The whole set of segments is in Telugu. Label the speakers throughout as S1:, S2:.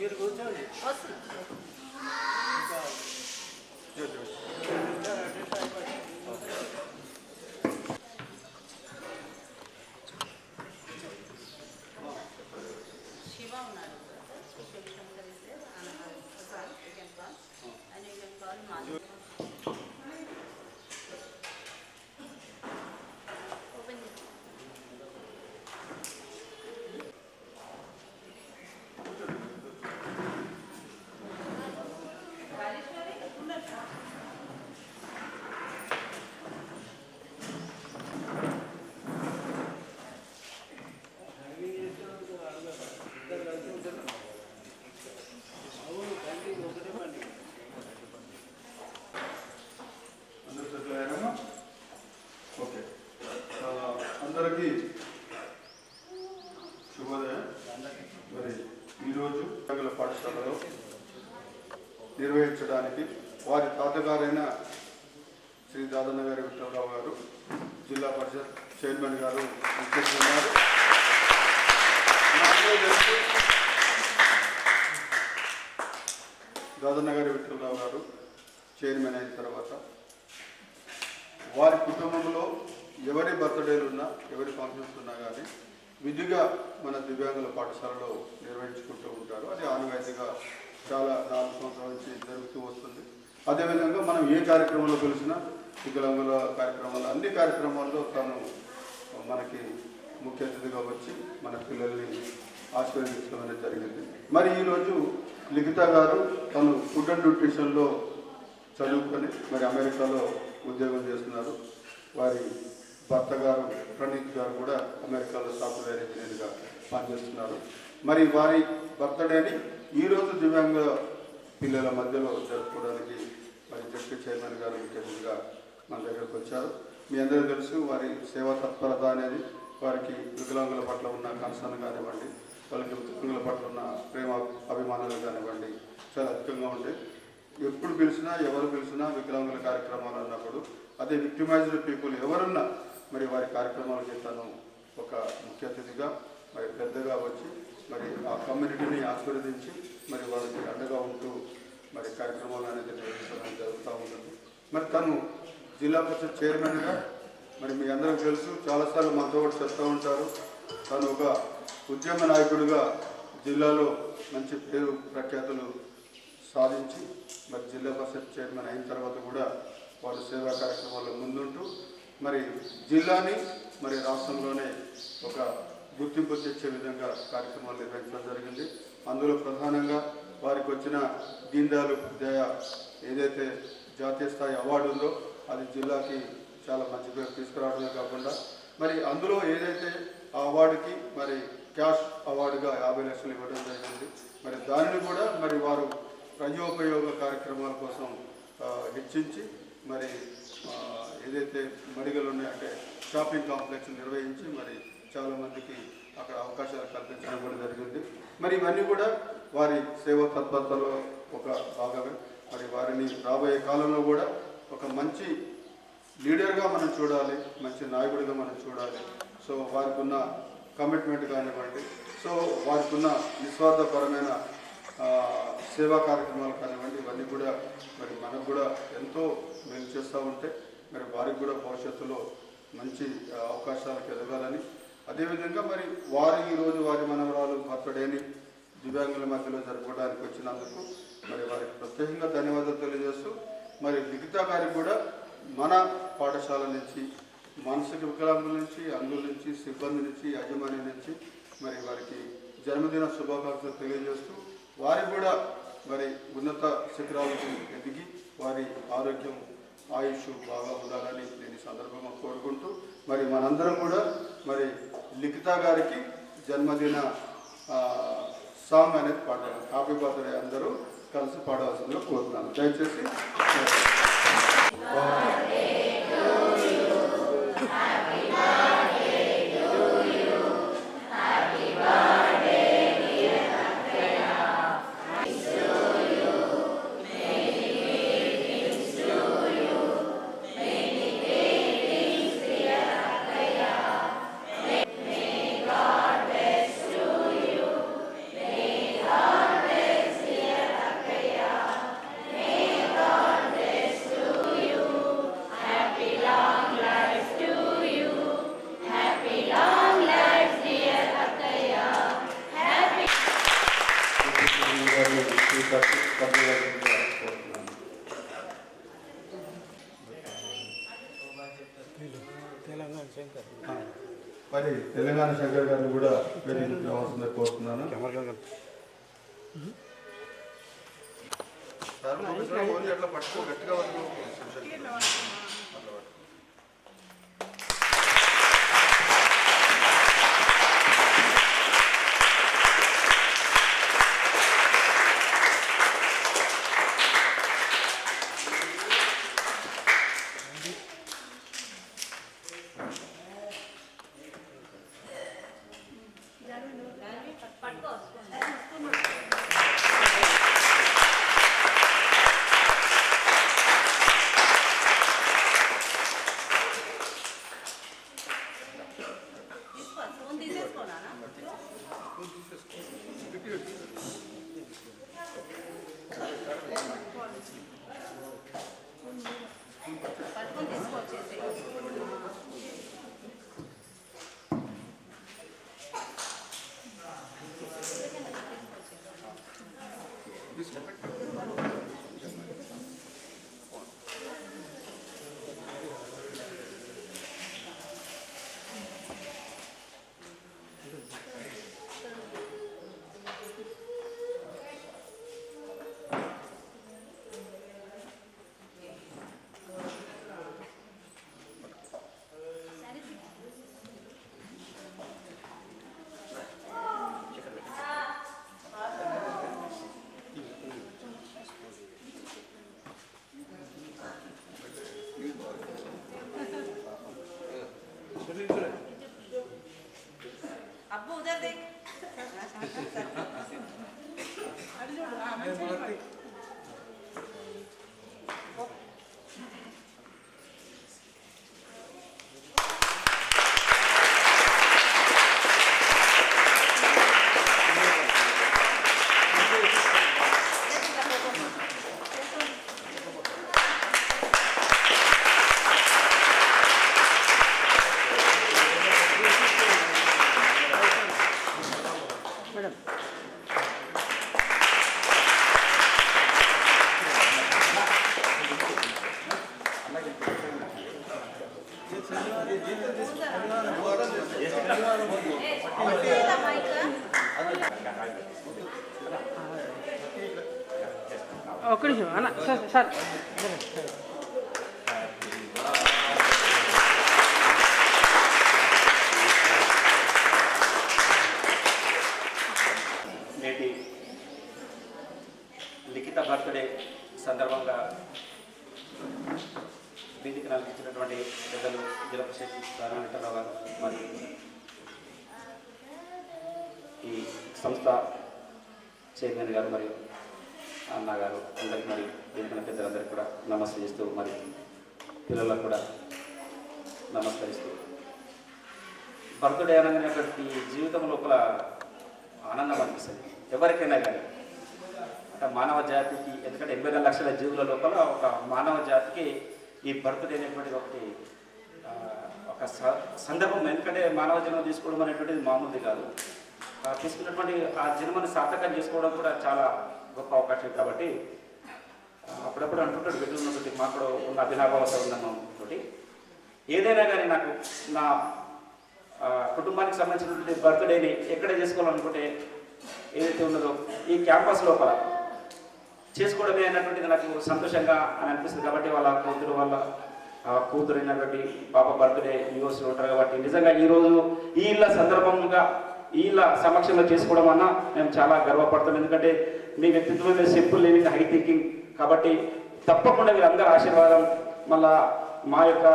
S1: మీరు కూర్చోండి వారి కుటుంబంలో ఎవరి బర్త్డేలు ఉన్నా ఎవరి ఫంక్షన్స్ ఉన్నా కానీ విధిగా మన దివ్యాంగుల పాఠశాలలో నిర్వహించుకుంటూ ఉంటారు. అది ఆనవాయితీగా చాలా నాలుగు సంవత్సరాల నుంచి జరుగుతూ వస్తుంది. అదేవిధంగా మనం ఏ కార్యక్రమంలో పిలిచినా వికలాంగుల కార్యక్రమాలు అన్ని కార్యక్రమాల్లో తను మనకి ముఖ్య అతిథిగా వచ్చి మన పిల్లల్ని ఆశీర్వదించడం అనేది జరిగింది. మరి ఈరోజు లిఖిత గారు తను ఫుడ్ అండ్ న్యూట్రిషన్లో చదువుకొని మరి అమెరికాలో ఉద్యోగం చేస్తున్నారు. వారి భర్త గారు ప్రణీత్ గారు కూడా అమెరికాలో సాఫ్ట్వేర్ ఇంజనీర్గా పనిచేస్తున్నారు. మరి వారి బర్త్డేని ఈరోజు దివ్యాంగ పిల్లల మధ్యలో జరుపుకోవడానికి మరి జడ్పీ చైర్మన్ గారు ముఖ్యంగా మన దగ్గరకు వచ్చారు. మీ అందరూ తెలుసు వారి సేవా తత్పరత అనేది వారికి వికలాంగుల పట్ల ఉన్న కన్సర్న్ కానివ్వండి వాళ్ళకి వికలాంగుల పట్ల ఉన్న ప్రేమ అభిమానాలు కానివ్వండి చాలా అధికంగా ఉంటాయి. ఎప్పుడు పిలిచినా ఎవరు పిలిచినా వికలాంగుల కార్యక్రమాలు అన్నప్పుడు అదే విక్టిమైజ్డ్ పీపుల్ ఎవరున్నా మరి వారి కార్యక్రమాలకి తను ఒక ముఖ్య అతిథిగా మరి పెద్దగా వచ్చి మరి ఆ కమ్యూనిటీని ఆశీర్వదించి మరి వాళ్ళకి అండగా ఉంటూ మరి కార్యక్రమాలు అనేది నిర్వహించడం జరుగుతూ ఉంటుంది. మరి తను జిల్లా పరిషత్ చైర్మన్గా మరి మీ అందరికీ తెలుసు చాలాసార్లు మనతో కూడా చెప్తూ ఉంటారు. తను ఒక ఉద్యమ నాయకుడిగా జిల్లాలో మంచి పేరు ప్రఖ్యాతులు సాధించి మరి జిల్లా పరిషత్ చైర్మన్ అయిన తర్వాత కూడా వారు సేవా కార్యక్రమాల్లో ముందుంటూ మరి జిల్లాని మరి రాష్ట్రంలోనే ఒక గుర్తింపు తెచ్చే విధంగా కార్యక్రమాలు నిర్వహించడం జరిగింది. అందులో ప్రధానంగా వారికి వచ్చిన దీన్ దయాళ్ ఉపాధ్యాయ ఏదైతే జాతీయ స్థాయి అవార్డు ఉందో అది జిల్లాకి చాలా మంచి పేరు తీసుకురావడమే కాకుండా మరి అందులో ఏదైతే ఆ అవార్డుకి మరి క్యాష్ అవార్డుగా యాభై లక్షలు ఇవ్వడం జరిగింది. మరి దానిని కూడా మరి వారు ప్రజోపయోగ కార్యక్రమాల కోసం హెచ్చించి మరి ఏదైతే మడిగలు ఉన్నాయంటే షాపింగ్ కాంప్లెక్స్ నిర్వహించి మరి చాలామందికి అక్కడ అవకాశాలు కల్పించడం కూడా జరిగింది. మరి ఇవన్నీ కూడా వారి సేవా తత్పరతలో ఒక భాగమే. మరి వారిని రాబోయే కాలంలో కూడా ఒక మంచి లీడర్గా మనం చూడాలి మంచి నాయకుడిగా మనం చూడాలి. సో వారికి ఉన్న కమిట్మెంట్ కానివ్వండి సో వారికి ఉన్న నిస్వార్థపరమైన సేవా కార్యక్రమాలు కానివ్వండి ఇవన్నీ కూడా మరి మనకు కూడా ఎంతో మేలు చేస్తూ ఉంటే మరి వారికి కూడా భవిష్యత్తులో మంచి అవకాశాలకు ఎదగాలని. అదేవిధంగా మరి వారి ఈరోజు వారి మనవరాలు బర్త్డేని దివ్యాంగుల మధ్యలో జరుపుకోవడానికి వచ్చినందుకు మరి వారికి ప్రత్యేకంగా ధన్యవాదాలు తెలియజేస్తూ మరి మిగతా గారికి కూడా మన పాఠశాల నుంచి మానసిక వికలాంగుల నుంచి అందుల నుంచి సిబ్బంది నుంచి యాజమాన్యం నుంచి మరి వారికి జన్మదిన శుభాకాంక్షలు తెలియజేస్తూ వారికి కూడా మరి ఉన్నత శిఖరాలకు ఎదిగి వారి ఆరోగ్యం ఆయుష్ బాగా ఉండాలని నేను సందర్భంగా కోరుకుంటూ మరి మనందరం కూడా మరి లిఖిత గారికి జన్మదిన సాంగ్ అనేది పాడాలి హ్యాపీ బర్త్డే అందరూ కలిసి పాడవలసిందిగా కోరుతున్నాను. దయచేసి
S2: Gracias. వేదిక పెద్దలు జిల్లా పరిషత్ నారాయణరావు గారు మరియు ఈ సంస్థ చైర్మన్ గారు మరియు అన్న గారు మరి వేదికన పెద్దలందరికీ కూడా నమస్కరిస్తూ చేస్తూ మరి పిల్లలకు కూడా నమస్కరిస్తూ. బర్త్డే అనగానే జీవితం లోపల ఆనందం అనిపిస్తుంది. ఎవరికైనా కానీ అంటే మానవ జాతికి ఎందుకంటే ఎనభై లక్షల జీవుల లోపల ఒక మానవ జాతికి ఈ బర్త్డే అనేటువంటిది ఒకటి ఒక స- సందర్భం. ఎందుకంటే మానవ జన్మ తీసుకోవడం అనేటువంటిది మామూలుది కాదు. తీసుకున్నటువంటి ఆ జన్మని సార్థకం చేసుకోవడం కూడా చాలా గొప్ప అవకాశం కాబట్టి అప్పుడప్పుడు అంటుంటాడు బిడ్డలు మాకు కూడా ఉన్న అభినాభావత సంబంధం ఏదైనా కానీ నాకు నా కుటుంబానికి సంబంధించినటువంటి బర్త్డేని ఎక్కడ చేసుకోవాలనుకుంటే ఏదైతే ఉన్నదో ఈ క్యాంపస్ లోపల చేసుకోవడమే అన్నటువంటిది నాకు సంతోషంగా అని అనిపిస్తుంది. కాబట్టి వాళ్ళ కూతురు వాళ్ళ కూతురు అయినటువంటి పాప బర్త్డే యూఎస్లో ఉంటారు కాబట్టి నిజంగా ఈరోజు ఈ ఇళ్ళ సందర్భంగా ఈ ఇళ్ళ సమక్షంలో చేసుకోవడం అన్న మేము చాలా గర్వపడతాం. ఎందుకంటే మీ వ్యక్తిత్వం మీద సింపుల్ లివింగ్ హై థింకింగ్ కాబట్టి తప్పకుండా మీరందరూ ఆశీర్వాదం మళ్ళా మా యొక్క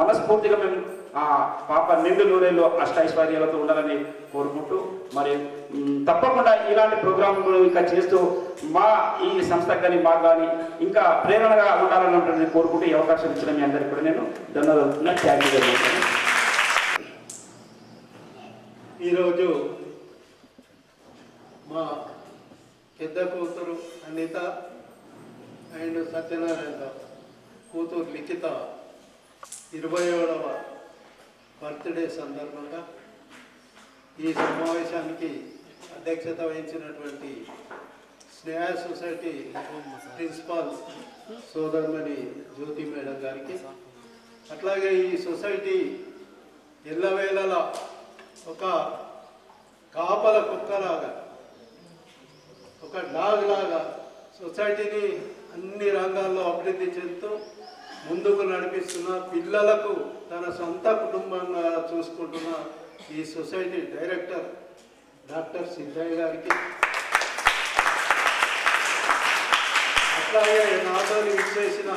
S2: మనస్ఫూర్తిగా మేము ఆ పాప నిండు నూరేళ్ళు అష్టైశ్వర్యాలతో ఉండాలని కోరుకుంటూ మరి తప్పకుండా ఇలాంటి ప్రోగ్రాంలు ఇంకా చేస్తూ మా ఈ సంస్థకు కానీ మాకు కానీ ఇంకా ప్రేరణగా ఉండాలన్నటువంటి కోరుకుంటూ ఈ అవకాశం ఇచ్చిన మీ అందరికీ కూడా నేను ధన్యవాదాలు. థ్యాంక్ యూ
S3: ఈరోజు మా పెద్ద కూతురు అనిత అండ్ సత్యనారాయణ కూతురు లిఖిత ఇరవై ఏడవ బర్త్డే సందర్భంగా ఈ సమావేశానికి అధ్యక్షత వహించినటువంటి స్నేహ సొసైటీ ప్రిన్సిపాల్ సోదరుమణి జ్యోతి మేడం గారికి అట్లాగే ఈ సొసైటీ ఎల్లవేళలా ఒక కాపల కుక్కలాగా ఒక డాగ్ లాగా సొసైటీని అన్ని రంగాల్లో అభివృద్ధి చెందుతూ ముందుకు నడిపిస్తున్న పిల్లలకు తన సొంత కుటుంబంగా చూసుకుంటున్న ఈ సొసైటీ డైరెక్టర్ డాక్టర్ సిద్ధయ్య గారికి. అట్లాగే నాతో ఇచ్చేసిన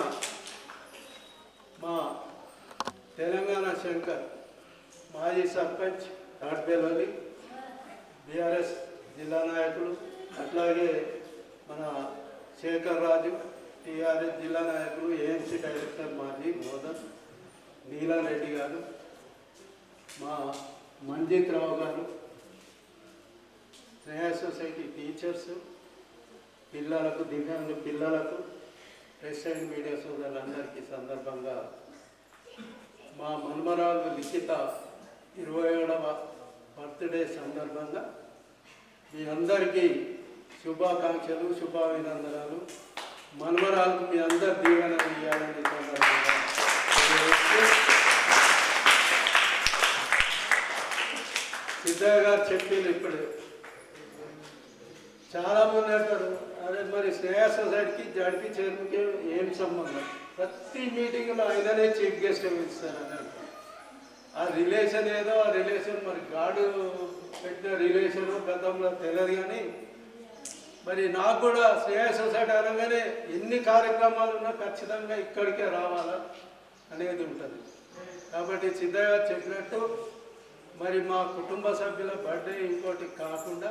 S3: మా తెలంగాణ శంకర్ మాజీ సర్పంచ్ తాడ్బేలల్లి బీఆర్ఎస్ జిల్లా నాయకులు అట్లాగే మన శేఖర్ రాజు టీఆర్ఎస్ జిల్లా నాయకులు ఏఎంసీ డైరెక్టర్ మాజీ మోదన్ నీలారెడ్డి గారు మా మంజిత్ రావు గారు స్నేహ సొసైటీ టీచర్స్ పిల్లలకు దివ్యాంగ పిల్లలకు ప్రెస్ అండ్ మీడియా సోదరులందరికీ సందర్భంగా మా మన్మరాజు లిఖిత ఇరవై ఏడవ బర్త్డే సందర్భంగా మీ అందరికీ శుభాకాంక్షలు శుభాభినందనాలు. మనమరాలు మీ అందరు దీవెన ఇవ్వాలని సిద్ధయ్య గారు చెప్పింది ఇప్పుడు. చాలా మంది అంటారు అదే మరి స్నేహ సొసైటీకి జడిపి చైర్మన్కి ఏం సంబంధం? ప్రతి మీటింగ్లో ఆయననే చీఫ్ గెస్ట్ ఇస్తారు? అని ఆ రిలేషన్ ఏదో ఆ రిలేషన్ మరి గాడు పెట్టిన రిలేషన్ గతంలో తెలియదు కానీ మరి నాకు కూడా స్నేహ సొసైటీ అనగానే ఎన్ని కార్యక్రమాలు ఉన్నా ఖచ్చితంగా ఇక్కడికే రావాలా అనేది ఉంటుంది. కాబట్టి సిద్ధయ్య చెప్పినట్టు మరి మా కుటుంబ సభ్యుల బర్త్డే ఇంకోటి కాకుండా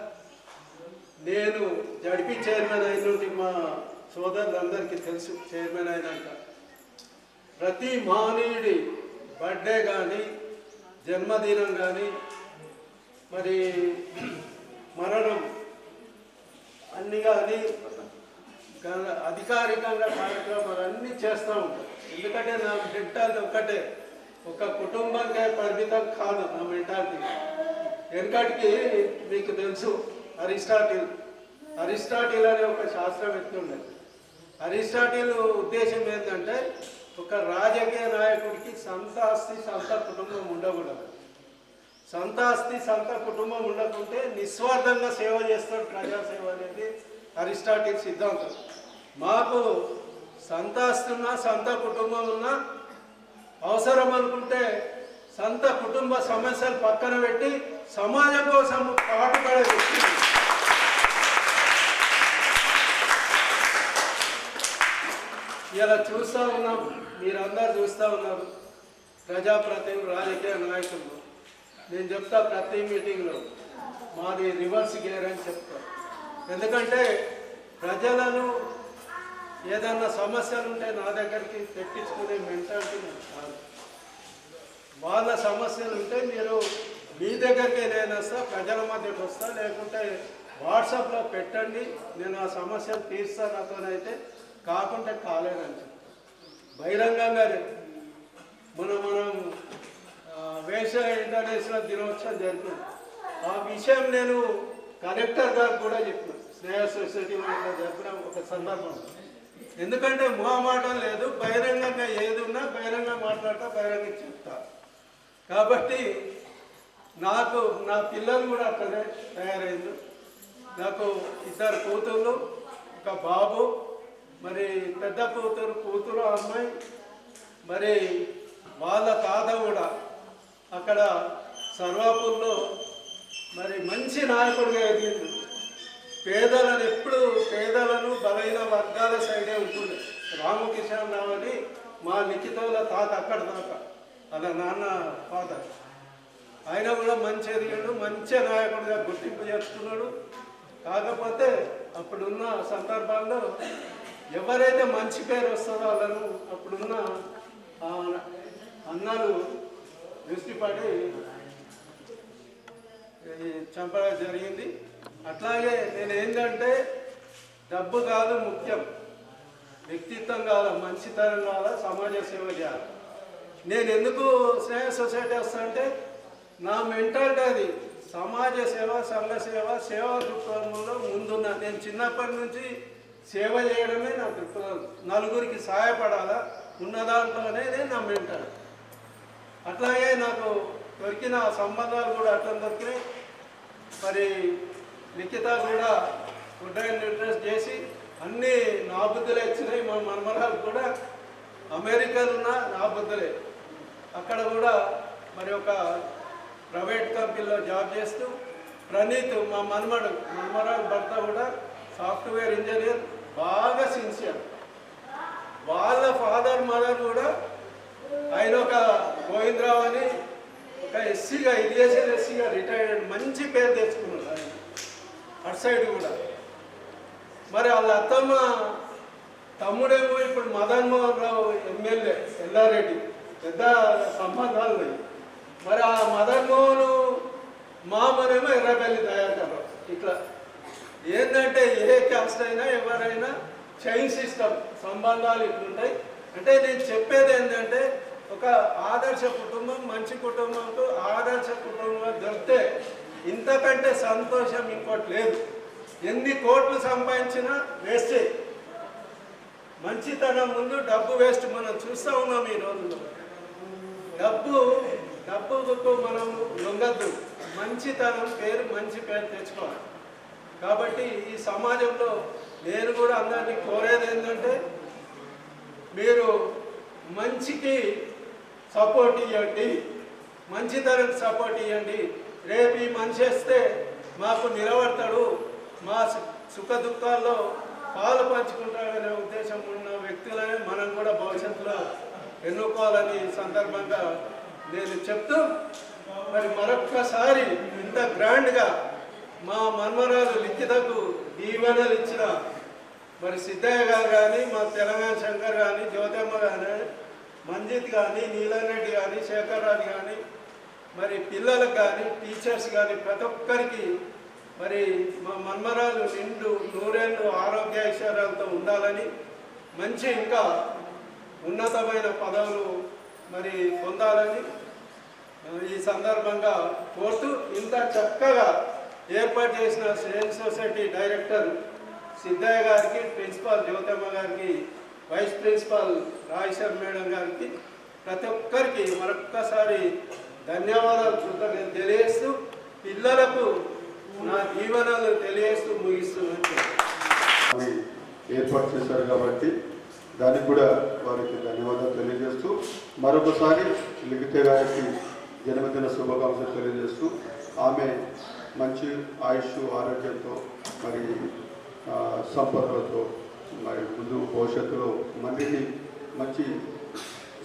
S3: నేను జడిపి చైర్మన్ అయినటువంటి మా సోదరులందరికీ తెలుసు చైర్మన్ అయినాక. ప్రతి మానవుడి బర్త్డే కానీ జన్మదినం కానీ మరి మరణం అన్ని కానీ అధికారికంగా కార్యక్రమాలు అన్నీ చేస్తూ ఉంటాం. ఎందుకంటే నా మెంటాలిటీ ఒక్కటే. ఒక కుటుంబంకే పరిమితం కాదు నా మెంటాలిటీ. వెనకటికి మీకు తెలుసు అరిస్టాటిల్. అరిస్టాటిల్ అనే ఒక శాస్త్రవేత్త ఉండేది అరిస్టాటిల్ ఉద్దేశం ఏంటంటే ఒక రాజకీయ నాయకుడికి సొంత ఆస్తి సొంత కుటుంబం ఉండకూడదు. సొంత ఆస్తి సొంత కుటుంబం ఉండకుంటే నిస్వార్థంగా సేవ చేస్తాడు ప్రజాసేవ అనేది అరిస్టాటిల్ సిద్ధాంతం. మాకు సొంత ఆస్తి ఉన్నా సొంత కుటుంబం ఉన్నా అవసరం అనుకుంటే సొంత కుటుంబ సమస్యలు పక్కన పెట్టి సమాజం కోసం పాటుపడే వ్యక్తి. ఇలా చూస్తూ ఉన్నాం. మీరందరూ చూస్తూ ఉన్నారు. ప్రజాప్రతినిధులు రాజకీయ నాయకులు. నేను చెప్తా ప్రతి మీటింగ్లో మాది రివర్స్ గేర్ అని చెప్తా. ఎందుకంటే ప్రజలను ఏదన్నా సమస్యలు ఉంటే నా దగ్గరికి తెప్పించుకునే మెంటాలిటీ నేను కాదు. వాళ్ళ సమస్యలు ఉంటే మీరు మీ దగ్గరికి నేను వస్తా ప్రజల మధ్యకి వస్తా లేకుంటే వాట్సాప్లో పెట్టండి నేను ఆ సమస్యలు తీర్స్తా నాతోనైతే కాకుంటే కాలేదని బహిరంగంగా మనం మన మనం ఆ, ఇంటర్నేషనల్ దినోత్సవం జరిపింది ఆ విషయం నేను కలెక్టర్ గారికి కూడా చెప్పిన. స్నేహ సొసైటీ వాళ్ళు చెప్పిన ఒక సందర్భం. ఎందుకంటే మొహమాటం లేదు. బహిరంగంగా ఏది ఉన్నా బహిరంగ మాట్లాడతా బహిరంగ చెప్తా. కాబట్టి నాకు నా పిల్లలు కూడా అట్లనే తయారైంది నాకు ఇద్దరు కూతుళ్ళు ఒక బాబు మరి పెద్ద కూతురు కూతురు అమ్మాయి మరి వాళ్ళ తాత కూడా అక్కడ సర్వాపూర్లో మరి మంచి నాయకుడిగా ఎదిగింది. పేదలను ఎప్పుడు పేదలను బలైన వర్గాల సైడే ఉంటుంది రామకిషన్ రావు అని మా లిఖితంలో తాత అక్కడ దాకా. అలా నాన్న ఫాదర్ ఆయన కూడా మంచి ఎదిగాడు మంచి నాయకుడిగా గుర్తింపు చేస్తున్నాడు. కాకపోతే అప్పుడున్న సందర్భాల్లో ఎవరైతే మంచి పేరు వస్తుందో వాళ్ళను అప్పుడున్న ఆ అన్నాలు దృష్టిపడి చంపడం జరిగింది. అట్లాగే నేను ఏంటంటే డబ్బు కాదు ముఖ్యం. వ్యక్తిత్వం కాదు మంచితనం కాదు సమాజ సేవ చేయాలి నేను ఎందుకు స్నేహ సొసైటీ వస్తా అంటే నా మెంటాలిటీ అది. సమాజ సేవ సంఘ సేవ సేవా దృక్పథంలో ముందున్నా నేను చిన్నప్పటి నుంచి సేవ చేయడమే నా దృక్పథం. నలుగురికి సహాయపడాలా? ఉన్న దాంట్లోనే నా మెంటాలిటీ. అట్లాగే నాకు దొరికిన సంబంధాలు కూడా అట్లా దొరికినాయి. మరి లిఖిత కూడా ఫుడ్ అండ్ న్యూట్రిషన్ చేసి అన్ని నా బుద్ధులే ఇచ్చినాయి. మా మనమరాలు కూడా అమెరికాలో ఉన్న నా బుద్ధులే. అక్కడ కూడా మరి ఒక ప్రైవేట్ కంపెనీలో జాబ్ చేస్తూ ప్రణీత్ మా మనమడు మనమరాలు భర్త కూడా సాఫ్ట్వేర్ ఇంజనీర్ బాగా సిన్సియర్ వాళ్ళ ఫాదర్ మదర్ కూడా ఆయన ఒక గోవిందరావు అని ఒక ఎస్సీగా ఇరిగేషన్ ఎస్సీగా రిటైర్డ్ మంచి పేరు తెచ్చుకున్నాడు ఆయన. అటు సైడ్ కూడా. మరి వాళ్ళ అత్తమ్మ తమ్ముడేమో ఇప్పుడు మదన్ మోహన్ రావు ఎమ్మెల్యే ఎల్లారెడ్డి. పెద్ద సంబంధాలు ఉన్నాయి మరి ఆ మదన్ మోహన్ మామనేమో ఎర్రబెల్లి తయారు ఇట్లా ఏంటంటే ఏ క్యాస్ట్ అయినా ఎవరైనా చైన్ సిస్టమ్ సంబంధాలు ఇట్లుంటాయి. అంటే నేను చెప్పేది ఏంటంటే ఒక ఆదర్శ కుటుంబం మంచి కుటుంబంతో ఆదర్శ కుటుంబం దొరికితే ఇంతకంటే సంతోషం ఇంకోటి లేదు. ఎన్ని కోట్లు సంపాదించినా వేస్టే మంచితనం ముందు డబ్బు వేస్ట్ మనం చూస్తూ ఉన్నాం ఈ రోజుల్లో. డబ్బు డబ్బుకు మనం లొంగద్దు. మంచితనం పేరు మంచి పేరు తెచ్చుకోవాలి. కాబట్టి ఈ సమాజంలో నేను కూడా అందరినీ కోరేది ఏంటంటే మీరు మంచికి సపోర్ట్ ఇవ్వండి మంచితనం సపోర్ట్ ఇవ్వండి రేపు ఈ మనిషి వస్తే మాకు నిలబడతాడు. మా సు- సుఖ దుఃఖాల్లో పాలు పంచుకుంటాడనే ఉద్దేశం ఉన్న వ్యక్తులనే మనం కూడా భవిష్యత్తులో ఎన్నుకోవాలని సందర్భంగా నేను చెప్తూ మరి మరొక్కసారి ఇంత గ్రాండ్గా మా మన్మరాలు లిఖితకు దీవెనలు ఇచ్చిన మరి సిద్ధయ్య గారు కానీ మా తెలంగాణ శంకర్ కానీ జ్యోతమ్మ కానీ మంజిత్ కానీ నీలరెడ్డి కానీ శేఖర్ రాజు కానీ మరి పిల్లలకు కానీ టీచర్స్ కానీ ప్రతి ఒక్కరికి మరి మా మన్మరాలు నిండు నూరేళ్ళు ఆరోగ్య ఐశ్వర్యాలతో ఉండాలని మంచి ఇంకా ఉన్నతమైన పదవులు మరి పొందాలని ఈ సందర్భంగా కోర్టు ఇంత చక్కగా ఏర్పాటు చేసిన సైన్స్ సొసైటీ డైరెక్టర్ సిద్ధయ్య గారికి ప్రిన్సిపాల్ జ్యోతమ్మ గారికి వైస్ ప్రిన్సిపాల్ రాజేశ్వర్ మేడం గారికి ప్రతి ఒక్కరికి మరొక్కసారి ధన్యవాదాలు కృతజ్ఞత తెలియజేస్తూ పిల్లలకు నా జీవనాలు తెలియజేస్తూ ముగిస్తున్నాను.
S1: ఏర్పాటు చేశారు కాబట్టి దానికి కూడా వారికి ధన్యవాదాలు తెలియజేస్తూ మరొకసారి లిఖిత గారికి జన్మదిన శుభాకాంక్షలు తెలియజేస్తూ ఆమె మంచి ఆయుష్ ఆరోగ్యంతో మరి సంపదలతో మరి ముందు భవిష్యత్తులో మళ్ళీ మంచి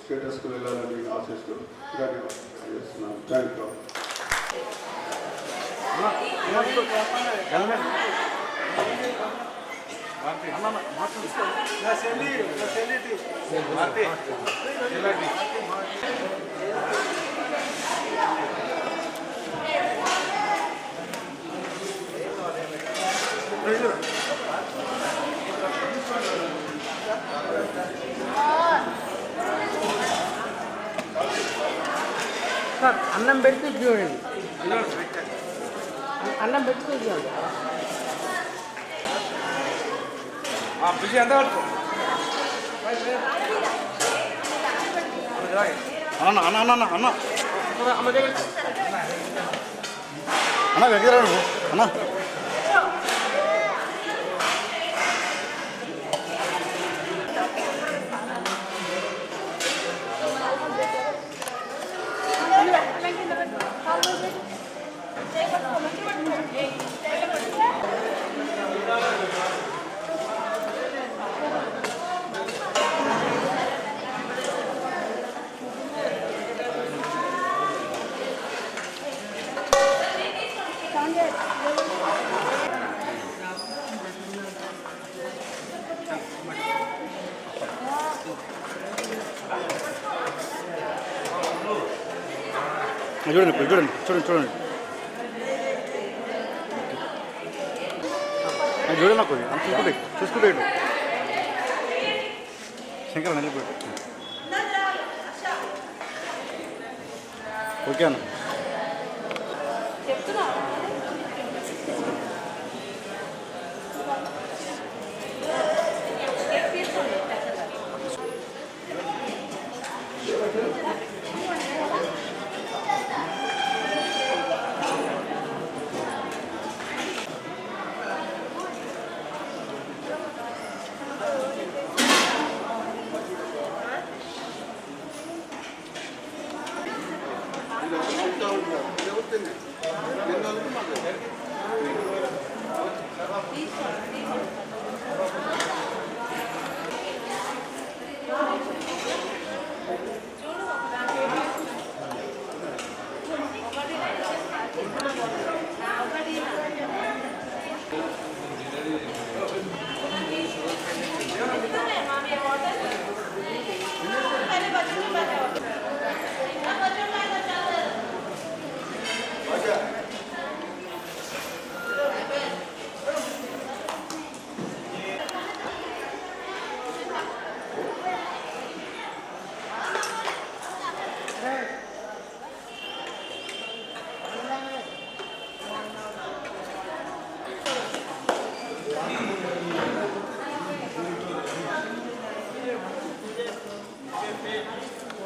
S1: స్టేటస్కు వెళ్ళాలని ఆశిస్తూ ధన్యవాదాలు చేస్తున్నాను థ్యాంక్ యూ
S3: Thank you నా సెల్లిటి
S4: సార్ అన్నం పెడితే చూడండి అన్నం పెట్టుకుని చూడండి
S5: పిలిచి ఎంత పట్టుకో అన్న అన్న అన్న అన్న అన్న అన్న దగ్గర రా నువ్వు అన్న చూడండి ఇప్పుడు చూడండి చూడండి చూడండి. చూడండి నాకు అంత చూసుకుంటే చూసుకుంటే ఇటు. శంకర్ నిలబడి ఓకే అన్న.